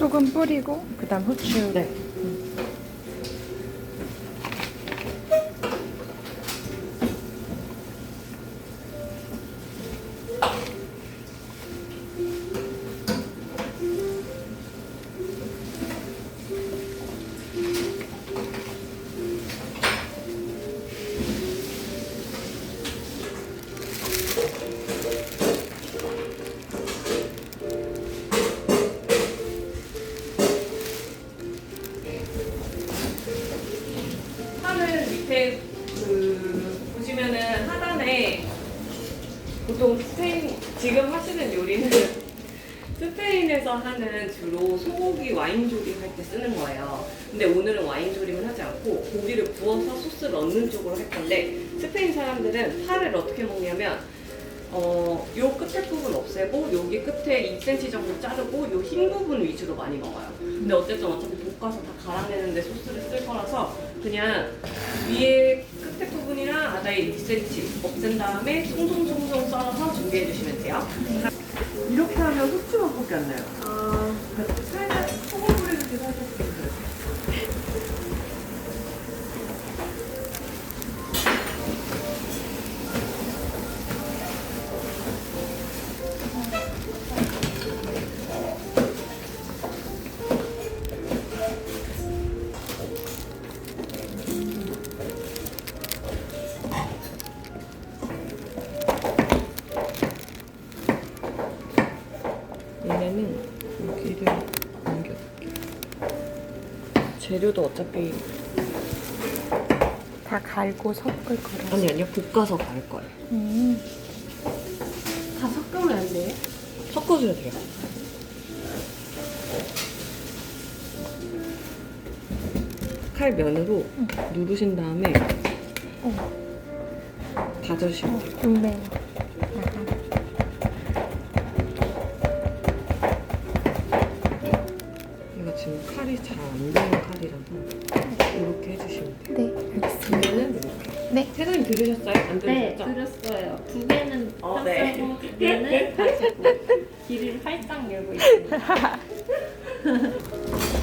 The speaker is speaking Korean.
소금 뿌리고 그다음 후추. 네. 밑에 그 보시면은 하단에 보통 스페인 지금 하시는 요리는 스페인에서 하는 주로 소고기 와인 조림할 때 쓰는 거예요. 근데 오늘은 와인 조림을 하지 않고 고기를 구워서 소스를 넣는 쪽으로 할 건데 스페인 사람들은 파를 어떻게 먹냐면 어, 요 끝에 부분 없애고 여기 끝에 2cm 정도 자르고 요 흰 부분 위주로 많이 먹어요. 근데 어쨌든 어차피 볶아서 다 갈아내는데 소스를 쓸 거라서 그냥 위에 끝에 부분이랑 아다리 2cm 없앤 다음에 송송송송 썰어서 준비해 주시면 돼요. 이렇게 하면 후추 맛밖에 안 나요. 아, 살짝 소금 뿌리듯이 살짝 얘네는 여기를 옮겨볼게요. 재료도 어차피 다 갈고 섞을 거라. 아니 아니요 볶아서 갈 거예요. 음. 다 섞으면 안 돼요? 섞어줘야 돼요. 칼 면으로 누르신 다음에 어. 다져주시면 돼요. 좋네. 칼이 잘 안 되는 칼이라서 이렇게 해주시면 돼요. 네, 알겠습니다. 이렇게. 네. 세상님 들으셨어요? 안 네, 들으셨죠? 들었어요. 두 개는 어, 폈고 네. 두 개는 가지고 길을 활짝 열고 있습니다.